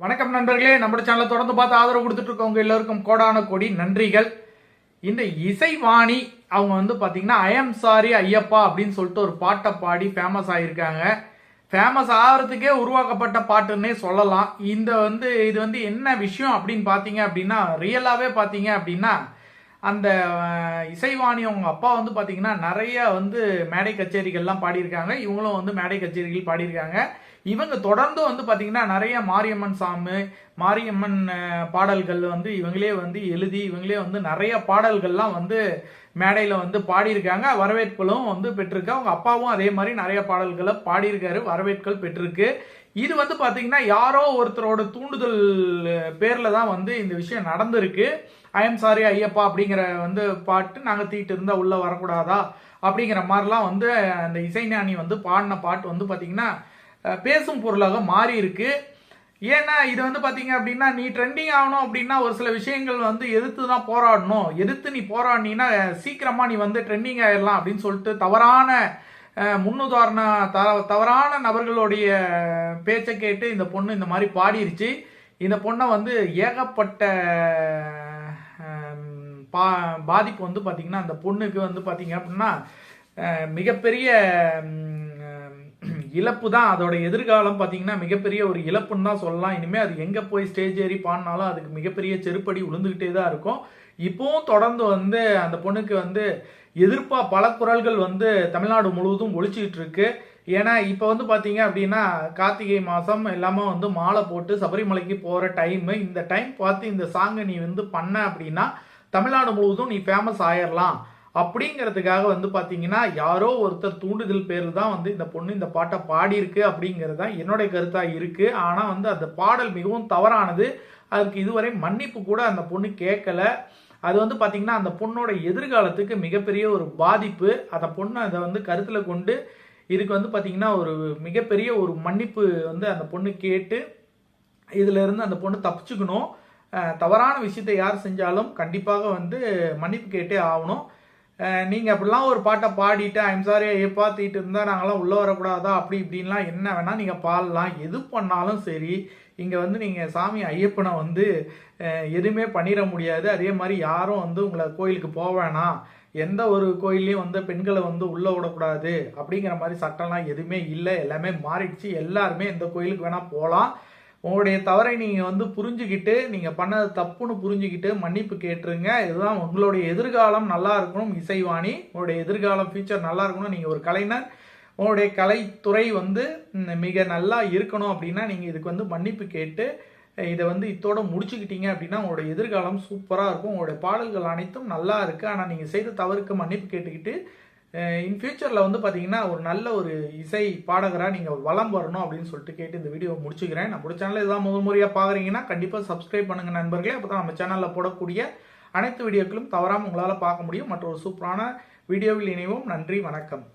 வணக்கம் நண்பர்களே. நம்ம சேனலை தொடர்ந்து பார்த்து ஆதரவு கொடுத்துட்டு இருக்கவங்க எல்லாருக்கும் கோடான கோடி நன்றிகள். இந்த இசைவாணி அவங்க வந்து பார்த்தீங்கன்னா ஐஎம் சாரி ஐயப்பா அப்படின்னு சொல்லிட்டு ஒரு பாட்டை பாடி ஃபேமஸ் ஆகியிருக்காங்க ஃபேமஸ் ஆகிறதுக்கே உருவாக்கப்பட்ட பாட்டுன்னே சொல்லலாம். இந்த வந்து இது வந்து என்ன விஷயம் அப்படின்னு பார்த்தீங்க அப்படின்னா ரியலாகவே பார்த்தீங்க அப்படின்னா அந்த இசைவாணி அவங்க அப்பா வந்து பார்த்தீங்கன்னா நிறைய வந்து மேடை கச்சேரிகள்லாம் பாடியிருக்காங்க. இவங்களும் வந்து மேடை கச்சேரிகள் பாடியிருக்காங்க. இவங்க தொடர்ந்து வந்து பார்த்தீங்கன்னா நிறைய மாரியம்மன் சாமி மாரியம்மன் பாடல்கள் வந்து இவங்களே வந்து எழுதி இவங்களே வந்து நிறைய பாடல்கள்லாம் வந்து மேடையில் வந்து பாடியிருக்காங்க. வரவேற்புகளும் வந்து பெற்றிருக்கு. அவங்க அப்பாவும் அதே மாதிரி நிறைய பாடல்களை பாடியிருக்காரு வரவேற்கள் பெற்றிருக்கு. இது வந்து பார்த்தீங்கன்னா யாரோ ஒருத்தரோட தூண்டுதல் பேரில் தான் வந்து இந்த விஷயம் நடந்திருக்கு. ஐஎம் சாரி ஐயப்பா அப்படிங்கிற வந்து பாட்டு நாங்கள் தீட்டு இருந்தால் உள்ளே வரக்கூடாதா? அப்படிங்கிற மாதிரிலாம் வந்து அந்த இசைஞானி வந்து பாடின பாட்டு வந்து பார்த்தீங்கன்னா பேசும் பொருளாக மாறி இருக்குது ஏன்னா இது வந்து பார்த்தீங்க அப்படின்னா நீ ட்ரெண்டிங் ஆகணும் அப்படின்னா ஒரு சில விஷயங்கள் வந்து எதிர்த்து தான் போராடணும். எதிர்த்து நீ போராடினீன்னா சீக்கிரமாக நீ வந்து ட்ரெண்டிங் ஆயிடலாம் அப்படின்னு சொல்லிட்டு தவறான முன்னுதாரண த தவறான நபர்களுடைய பேச்சை கேட்டு இந்த பொண்ணு இந்த மாதிரி பாடிருச்சு. இந்த பொண்ணை வந்து ஏகப்பட்ட பா பாதிப்பு வந்து பார்த்தீங்கன்னா அந்த பொண்ணுக்கு வந்து பார்த்தீங்க அப்படின்னா மிகப்பெரிய இழப்பு தான் அதோட எதிர்காலம் பார்த்தீங்கன்னா மிகப்பெரிய ஒரு இழப்புன்னு தான் சொல்லலாம். இனிமேல் அது எங்கே போய் ஸ்டேஜ் ஏறி பாடினாலும் அதுக்கு மிகப்பெரிய செருப்படி விழுந்துக்கிட்டே தான் இருக்கும். இப்போவும் தொடர்ந்து வந்து அந்த பொண்ணுக்கு வந்து எதிர்ப்பா பல குரல்கள் வந்து தமிழ்நாடு முழுவதும் ஒழிச்சிக்கிட்டு இருக்கு. ஏன்னா இப்போ வந்து பார்த்தீங்க அப்படின்னா கார்த்திகை மாதம் எல்லாமே வந்து மாலை போட்டு சபரிமலைக்கு போகிற டைமு இந்த டைம் பார்த்து இந்த சாங்கை நீ வந்து பண்ண அப்படின்னா தமிழ்நாடு முழுவதும் நீ ஃபேமஸ் ஆயிடலாம் அப்படிங்கிறதுக்காக வந்து பார்த்தீங்கன்னா யாரோ ஒருத்தர் தூண்டுதல் பேரில் தான் வந்து இந்த பொண்ணு இந்த பாட்டை பாடியிருக்கு அப்படிங்கிறது தான் என்னுடைய கருத்தாக இருக்குது ஆனால் வந்து அந்த பாடல் மிகவும் தவறானது. அதுக்கு இதுவரை மன்னிப்பு கூட அந்த பொண்ணு கேட்கல. அது வந்து பார்த்தீங்கன்னா அந்த பொண்ணோட எதிர்காலத்துக்கு மிகப்பெரிய ஒரு பாதிப்பு. அந்த பொண்ணு அதை வந்து கருத்தில் கொண்டு இதுக்கு வந்து பார்த்தீங்கன்னா ஒரு மிகப்பெரிய ஒரு மன்னிப்பு வந்து அந்த பொண்ணு கேட்டு இதிலிருந்து அந்த பொண்ணு தப்பிச்சுக்கணும். தவறான விஷயத்தை யார் செஞ்சாலும் கண்டிப்பாக வந்து மன்னிப்பு கேட்டே ஆகணும். நீங்கள் அப்படிலாம் ஒரு பாட்டை பாடிட்டு ஐம் சாரி ஐயப்பா இருந்தால் நாங்களாம் உள்ளே வரக்கூடாதா? அப்படி இப்படின்லாம் என்ன வேணால் நீங்கள் பாடலாம். எது பண்ணாலும் சரி இங்கே வந்து நீங்கள் சாமி ஐயப்பனை வந்து எதுவுமே பண்ணிட முடியாது. அதே மாதிரி யாரும் வந்து உங்களை கோயிலுக்கு போக வேணாம். எந்த ஒரு கோயிலையும் வந்து பெண்களை வந்து உள்ளே விடக்கூடாது. அப்படிங்கிற மாதிரி சட்டம்லாம் எதுவுமே இல்லை. எல்லாமே மாறிடுச்சு. எல்லாருமே எந்த கோயிலுக்கு வேணால் போகலாம். உங்களுடைய தவறை நீங்கள் வந்து புரிஞ்சுக்கிட்டு நீங்கள் பண்ணது தப்புன்னு புரிஞ்சுக்கிட்டு மன்னிப்பு கேட்டுருங்க. இதுதான் உங்களுடைய எதிர்காலம் நல்லா இருக்கணும் இசைவாணி. உங்களுடைய எதிர்காலம் ஃபியூச்சர் நல்லா இருக்கணும். நீங்கள் ஒரு கலைஞர். உங்களுடைய கலைத்துறை வந்து மிக நல்லா இருக்கணும் அப்படின்னா நீங்கள் இதுக்கு வந்து மன்னிப்பு கேட்டு இதை வந்து இத்தோட முடிச்சுக்கிட்டீங்க அப்படின்னா உங்களுடைய எதிர்காலம் சூப்பராக இருக்கும். உங்களுடைய பாடல்கள் அனைத்தும் நல்லா இருக்குது ஆனால் நீங்கள் செய்த தவறுக்கு மன்னிப்பு கேட்டுக்கிட்டு இன் ஃபியூச்சரில் வந்து பார்த்தீங்கன்னா ஒரு நல்ல ஒரு இசை பாடகராக நீங்கள் வலம் வரணும் அப்படின்னு சொல்லிட்டு கேட்டு இந்த வீடியோவை முடிச்சுக்கிறேன். நம்ம சேனலில் இதான் முதல் முறையாக பார்க்குறீங்கன்னா கண்டிப்பாக சப்ஸ்கிரைப் பண்ணுங்க நண்பர்களே. அப்போ தான் நம்ம சேனலில் போடக்கூடிய அனைத்து வீடியோக்களும் தவறாமல் உங்களால் பார்க்க முடியும். மற்ற ஒரு சூப்பரான வீடியோவில் இணைவோம். நன்றி வணக்கம்.